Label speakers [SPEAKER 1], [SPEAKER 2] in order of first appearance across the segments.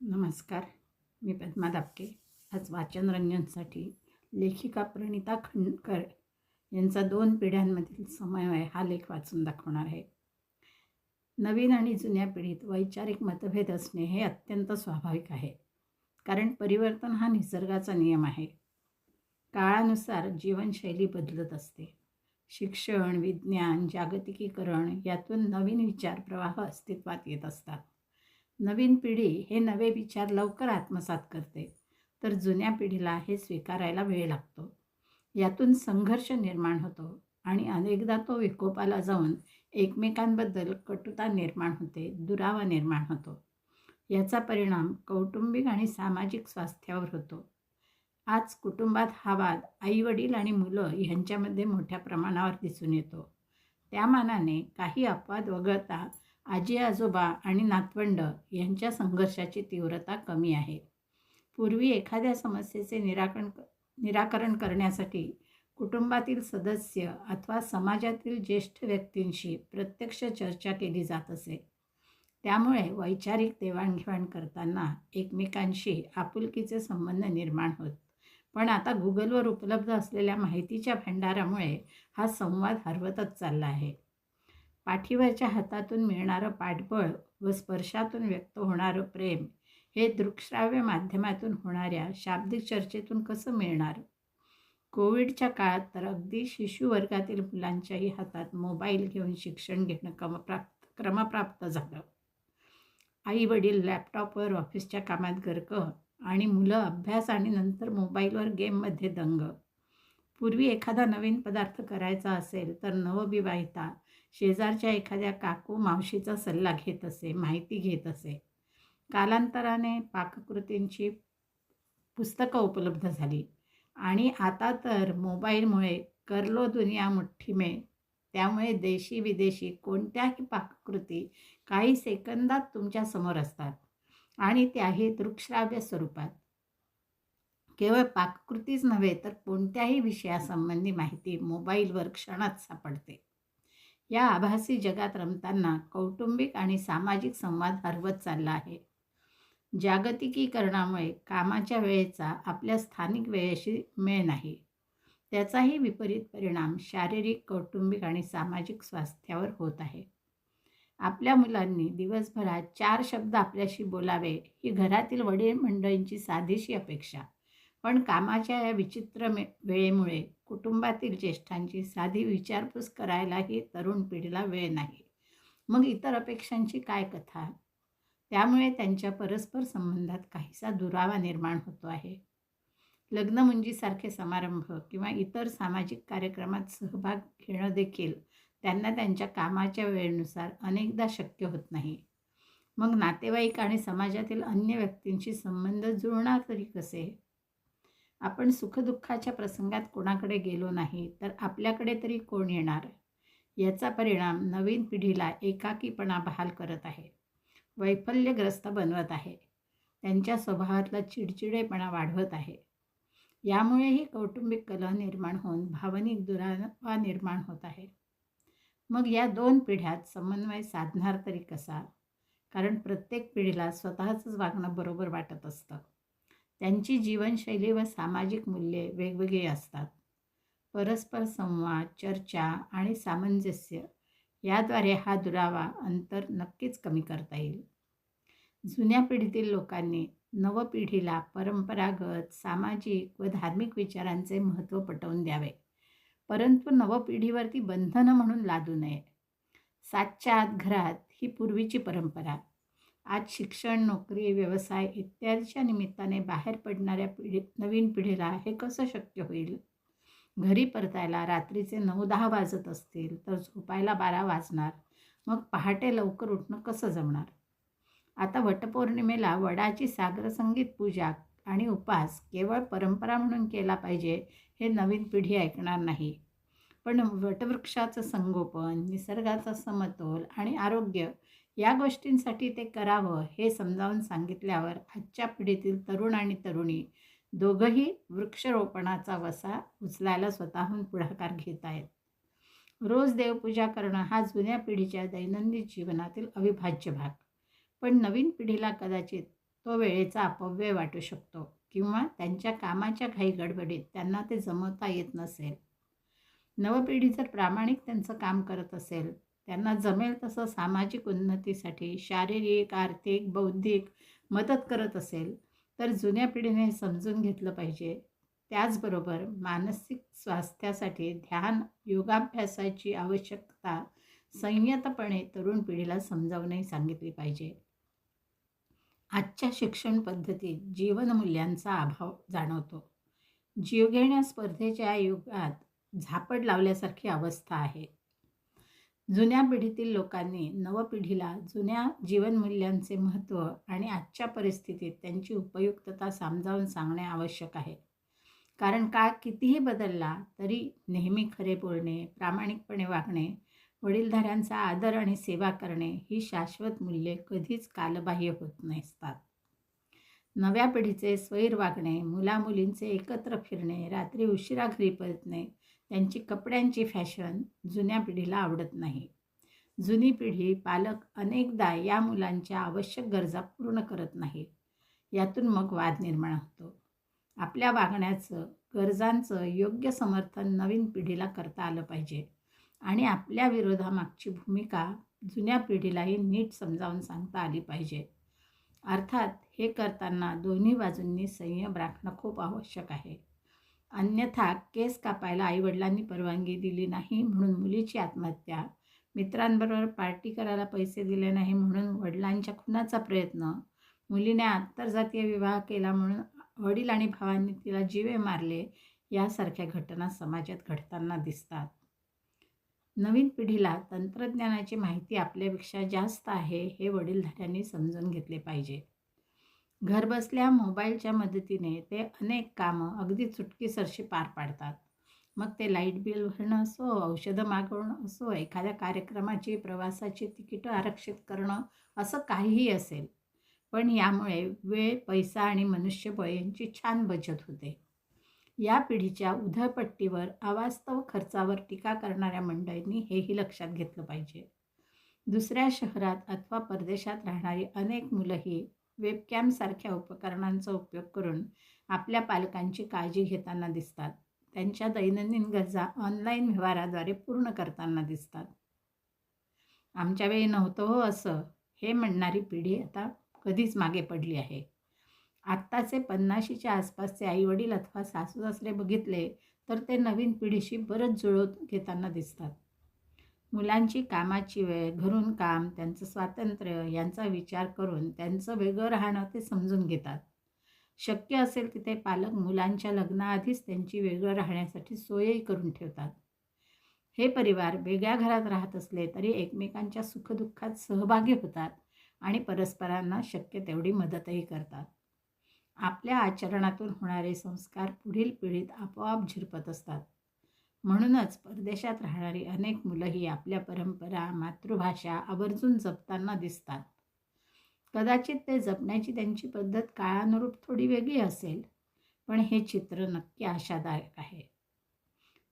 [SPEAKER 1] नमस्कार मी पद्मा दापके आज वाचन रंजनसाठी लेखिका प्रणिता खंडकर यांचा दोन पिढ्यांमधील समन्वय हा लेख वाचून दाखवणार आहे. नवीन आणि जुन्या पिढीत वैचारिक मतभेद असणे हे अत्यंत स्वाभाविक आहे कारण परिवर्तन हा निसर्गाचा नियम आहे. काळानुसार जीवनशैली बदलत असते. शिक्षण विज्ञान जागतिकीकरण यातून नवीन विचार प्रवाह अस्तित्वात येत असतात. नवीन पिढी हे नवे विचार लवकर आत्मसात करते. तर जुन्या पिढीला हे स्वीकारायला वेळ लागतो. यातून संघर्ष निर्माण होतो आणि अनेकदा तो विकोपाला जाऊन एकमेकांबद्दल कटुता निर्माण होते दुरावा निर्माण होतो. याचा परिणाम कौटुंबिक आणि सामाजिक स्वास्थ्यावर होतो. आज कुटुंबात हा वाद आईवडील आणि मुलं ह्यांच्यामध्ये मोठ्या प्रमाणावर दिसून येतो. त्या मानाने काही अपवाद वगळता आजी आजोबा आणि नातवंड यांच्या संघर्षाची तीव्रता कमी आहे. पूर्वी एखाद्या समस्येचे निराकरण निराकरण करण्यासाठी कुटुंबातील सदस्य अथवा समाजातील ज्येष्ठ व्यक्तींशी प्रत्यक्ष चर्चा केली जात असे. त्यामुळे वैचारिक देवाणघेवाण करताना एकमेकांशी आपुलकीचे संबंध निर्माण होत. पण आता गुगलवर उपलब्ध असलेल्या माहितीच्या भंडारामुळे हा संवाद हरवतच चालला आहे. पाठीवरच्या हातातून मिळणारं पाठबळ व स्पर्शातून व्यक्त होणारं प्रेम हे दृकश्राव्य माध्यमातून होणाऱ्या शाब्दिक चर्चेतून कसं मिळणार? कोविडच्या काळात तर अगदी शिशुवर्गातील मुलांच्याही हातात मोबाईल घेऊन शिक्षण घेणं क्रमप्राप्त क्रमप्राप्त झालं. आई वडील लॅपटॉपवर ऑफिसच्या कामात गर्क आणि मुलं अभ्यास आणि नंतर मोबाईलवर गेममध्ये दंग. पूर्वी एखादा नवीन पदार्थ करायचा असेल तर नवविवाहिता शेजारच्या एखाद्या काकू मावशीचा सल्ला घेत असे माहिती घेत असे. कालांतराने पाककृतींची पुस्तकं उपलब्ध झाली. आणि आता तर मोबाईलमुळे करलो दुनिया मुठ्ठी त्यामुळे देशी विदेशी कोणत्याही पाककृती काही सेकंदात तुमच्यासमोर असतात. आणि त्याही दृकश्राव्य स्वरूपात. केवळ पाककृतीच नव्हे तर कोणत्याही विषयासंबंधी माहिती मोबाईलवर क्षणात सापडते. या आभासी जगात रमताना कौटुंबिक आणि सामाजिक संवाद हरवत चालला आहे. जागतिकीकरणामुळे कामाच्या वेळेचा आपल्या स्थानिक वेळेशी मेळ नाही. त्याचाही विपरीत परिणाम शारीरिक कौटुंबिक आणि सामाजिक स्वास्थ्यावर होत आहे. आपल्या मुलांनी दिवसभरात चार शब्द आपल्याशी बोलावे ही घरातील वडील मंडळींची साधीशी अपेक्षा. पण कामाच्या या विचित्र मे वेळेमुळे कुटुंबातील ज्येष्ठांची साधी विचारपूस करायलाही तरुण पिढीला वेळ नाही. मग इतर अपेक्षांची काय कथा? त्यामुळे त्यांच्या परस्पर संबंधात काहीसा दुरावा निर्माण होतो आहे. लग्नमुंजीसारखे समारंभ किंवा इतर सामाजिक कार्यक्रमात सहभाग घेणं देखील त्यांना त्यांच्या कामाच्या वेळेनुसार अनेकदा शक्य होत नाही. मग नातेवाईक आणि समाजातील अन्य व्यक्तींशी संबंध जुळणार तरी कसे? आपण सुखदुःखाच्या प्रसंगात कोणाकडे गेलो नाही तर आपल्याकडे तरी कोण येणार? याचा परिणाम नवीन पिढीला एकाकीपणा बहाल करत आहे. वैफल्यग्रस्त बनवत आहे. त्यांच्या स्वभावातला चिडचिडेपणा वाढवत आहे. यामुळेही कौटुंबिक कलह निर्माण होऊन भावनिक दुरावा निर्माण होत आहे. मग या दोन पिढ्यात समन्वय साधणार तरी कसा? कारण प्रत्येक पिढीला स्वतःचंच वागणं बरोबर वाटत असतं. त्यांची जीवनशैली व सामाजिक मूल्ये वेगवेगळी असतात. परस्पर संवाद चर्चा आणि सामंजस्य याद्वारे हा दुरावा अंतर नक्कीच कमी करता येईल. जुन्या पिढीतील लोकांनी नवपिढीला परंपरागत सामाजिक व धार्मिक विचारांचे महत्त्व पटवून द्यावे. परंतु नवपिढीवरती बंधनं म्हणून लादू नये. सातच्या आत घरात ही पूर्वीची परंपरा. आज शिक्षण नोकरी व्यवसाय इत्यादीच्या निमित्ताने बाहेर पडणाऱ्या पिढी नवीन पिढीला हे कसं शक्य होईल? घरी परतायला रात्रीचे नऊ दहा वाजत असतील तर झोपायला बारा वाजणार. मग पहाटे लवकर उठणं कसं जमणार? आता वटपौर्णिमेला वडाची सागरसंगीत पूजा आणि उपास केवळ परंपरा म्हणून केला पाहिजे हे नवीन पिढी ऐकणार नाही. पण वटवृक्षाचं संगोपन निसर्गाचा समतोल आणि आरोग्य या गोष्टींसाठी ते करावं हे समजावून सांगितल्यावर आजच्या पिढीतील तरुण आणि तरुणी दोघंही वृक्षरोपणाचा वसा उचलायला स्वतःहून पुढाकार घेत आहेत. रोज देवपूजा करणं हा जुन्या पिढीच्या दैनंदिन जीवनातील अविभाज्य भाग. पण नवीन पिढीला कदाचित तो वेळेचा अपव्यय वाटू शकतो किंवा त्यांच्या कामाच्या घाई गडबडीत त्यांना ते जमवता येत नसेल. नवपिढी जर प्रामाणिक त्यांचं काम करत असेल त्यांना जमेल तसं सामाजिक उन्नतीसाठी शारीरिक आर्थिक बौद्धिक मदत करत असेल तर जुन्या पिढीने समजून घेतलं पाहिजे. त्याचबरोबर मानसिक स्वास्थ्यासाठी ध्यान योगाभ्यासाची आवश्यकता संयतपणे तरुण पिढीला समजावूनही सांगितली पाहिजे. आजच्या शिक्षण पद्धतीत जीवनमूल्यांचा अभाव जाणवतो. जीवघेण्या स्पर्धेच्या युगात झापड लावल्यासारखी अवस्था आहे. जुन्या पिढीतील लोकांनी नवपिढीला जुन्या जीवनमूल्यांचे महत्त्व आणि आजच्या परिस्थितीत त्यांची उपयुक्तता समजावून सांगणे आवश्यक आहे. कारण काळ कितीही बदलला तरी नेहमी खरे बोलणे प्रामाणिकपणे वागणे वडीलधाऱ्यांचा आदर आणि सेवा करणे ही शाश्वत मूल्ये कधीच कालबाह्य होत नसतात. नव्या पिढीचे स्वैर वागणे मुलामुलींचे एकत्र फिरणे रात्री उशिरा घरी परतणे त्यांची कपड्यांची फॅशन जुन्या पिढीला आवडत नाही. जुनी पिढी पालक अनेकदा या मुलांच्या आवश्यक गरजा पूर्ण करत नाहीत यातून मग वाद निर्माण होतो. आपल्या वागण्याचं गरजांचं योग्य समर्थन नवीन पिढीला करता आलं पाहिजे आणि आपल्या विरोधामागची भूमिका जुन्या पिढीलाही नीट समजावून सांगता आली पाहिजे. अर्थात हे करताना दोन्ही बाजूंनी संयम राखणं खूप आवश्यक आहे. अन्यथा केस कापायला आईवडिलांनी परवानगी दिली नाही म्हणून मुलीची आत्महत्या. मित्रांबरोबर पार्टी करायला पैसे दिले नाही म्हणून वडिलांच्या खुनाचा प्रयत्न. मुलीने आंतरजातीय विवाह केला म्हणून वडील आणि भावांनी तिला जीवे मारले यासारख्या घटना समाजात घडताना दिसतात. नवीन पिढीला तंत्रज्ञानाची माहिती आपल्यापेक्षा जास्त आहे हे वडीलधाऱ्यांनी समजून घेतले पाहिजे. घरबसल्या मोबाईलच्या मदतीने ते अनेक कामं अगदी चुटकीसरशी पार पाडतात. मग ते लाइट बिल भरणं असो औषधं मागवणं असो एखाद्या कार्यक्रमाची प्रवासाची तिकीटं आरक्षित करणं असं काहीही असेल. पण यामुळे वेळ पैसा आणि मनुष्यबळ यांची छान बचत होते. या पिढीच्या उधळपट्टीवर अवास्तव खर्चावर टीका करणाऱ्या मंडळींनी हेही लक्षात घेतलं पाहिजे. दुसऱ्या शहरात अथवा परदेशात राहणारी अनेक मुलंही वेबकॅमसारख्या उपकरणांचा उपयोग करून आपल्या पालकांची काळजी घेताना दिसतात. त्यांच्या दैनंदिन गरजा ऑनलाईन व्यवहाराद्वारे पूर्ण करताना दिसतात. आमच्या वेळी नव्हतं हो असं हे म्हणणारी पिढी आता कधीच मागे पडली आहे. आत्ताचे पन्नाशीच्या आसपासचे आईवडील अथवा सासू सासरे बघितले तर ते नवीन पिढीशी बरंच जुळवत घेताना दिसतात. मुलांची कामाची वेळ घरून काम त्यांचं स्वातंत्र्य यांचा विचार करून त्यांचं वेगळं राहणं ते समजून घेतात. शक्य असेल तिथे पालक मुलांच्या लग्नाआधीच त्यांची वेगळं राहण्यासाठी सोयही करून ठेवतात. हे परिवार वेगळ्या घरात राहत असले तरी एकमेकांच्या सुखदुःखात सहभागी होतात आणि परस्परांना शक्य तेवढी मदतही करतात. आपल्या आचरणातून होणारे संस्कार पुढील पिढीत आपोआप झिरपत असतात. म्हणूनच परदेशात राहणारी अनेक मुलंही आपल्या परंपरा मातृभाषा आवर्जून जपताना दिसतात. कदाचित ते जपण्याची त्यांची पद्धत काळानुरूप थोडी वेगळी असेल पण हे चित्र नक्की आशादायक आहे.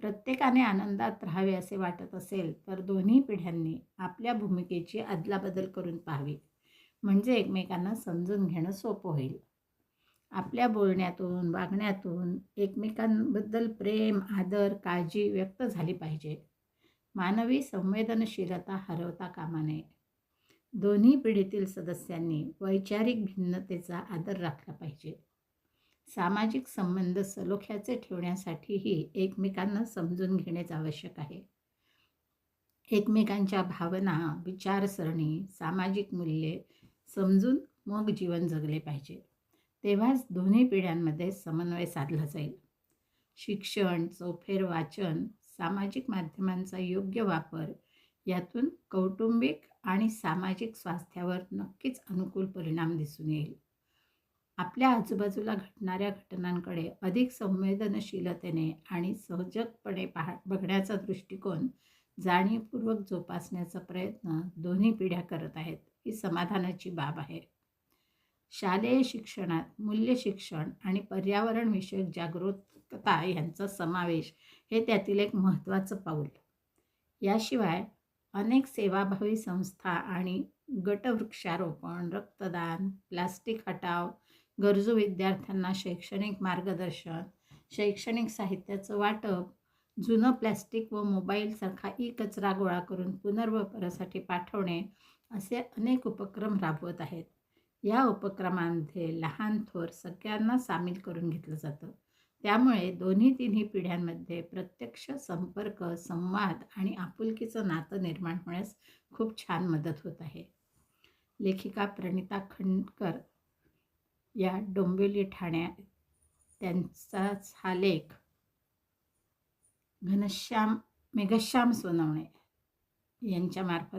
[SPEAKER 1] प्रत्येकाने आनंदात राहावे असे वाटत असेल तर दोन्ही पिढ्यांनी आपल्या भूमिकेची अदलाबदल करून पाहावी. म्हणजे एकमेकांना समजून घेणं सोपं होईल. आपल्या बोलण्यातून वागण्यातून एकमेकांबद्दल प्रेम आदर काळजी व्यक्त झाली पाहिजे. मानवी संवेदनशीलता हरवता कामा नये. दोन्ही पिढीतील सदस्यांनी वैचारिक भिन्नतेचा आदर राखला पाहिजे. सामाजिक संबंध सलोख्याचे ठेवण्यासाठीही एकमेकांना समजून घेणेच आवश्यक आहे. एकमेकांच्या भावना विचारसरणी सामाजिक मूल्ये समजून मग जीवन जगले पाहिजे. तेव्हाच दोन्ही पिढ्यांमध्ये समन्वय साधला जाईल. शिक्षण चौफेर वाचन सामाजिक माध्यमांचा योग्य वापर यातून कौटुंबिक आणि सामाजिक स्वास्थ्यावर नक्कीच अनुकूल परिणाम दिसून येईल. आपल्या आजूबाजूला घडणाऱ्या घटनांकडे अधिक संवेदनशीलतेने आणि सहजगपणे पाह बघण्याचा दृष्टिकोन जाणीवपूर्वक जोपासण्याचा प्रयत्न दोन्ही पिढ्या करत आहेत ही समाधानाची बाब आहे. शालेय शिक्षणात मूल्य शिक्षण आणि पर्यावरणविषयक जागरूकता यांचा समावेश हे त्यातील एक महत्त्वाचं पाऊल. याशिवाय अनेक सेवाभावी संस्था आणि गटवृक्षारोपण रक्तदान प्लास्टिक हटाव गरजू विद्यार्थ्यांना शैक्षणिक मार्गदर्शन शैक्षणिक साहित्याचं वाटप जुनं प्लॅस्टिक व मोबाईलसारखा ई कचरा गोळा करून पुनर्वापरासाठी पाठवणे असे अनेक उपक्रम राबवत आहेत. या उपक्रमांमध्ये लहान थोर सगळ्यांना सामील करून घेतलं जातं. त्यामुळे दोन्ही तिन्ही पिढ्यांमध्ये प्रत्यक्ष संपर्क संवाद आणि आपुलकीचं नातं निर्माण होण्यास खूप छान मदत होत आहे. लेखिका प्रणिता खंडकर या डोंबिवली ठाण्यात त्यांचाच हा लेख घनश्याम मेघश्याम सोनवणे यांच्यामार्फत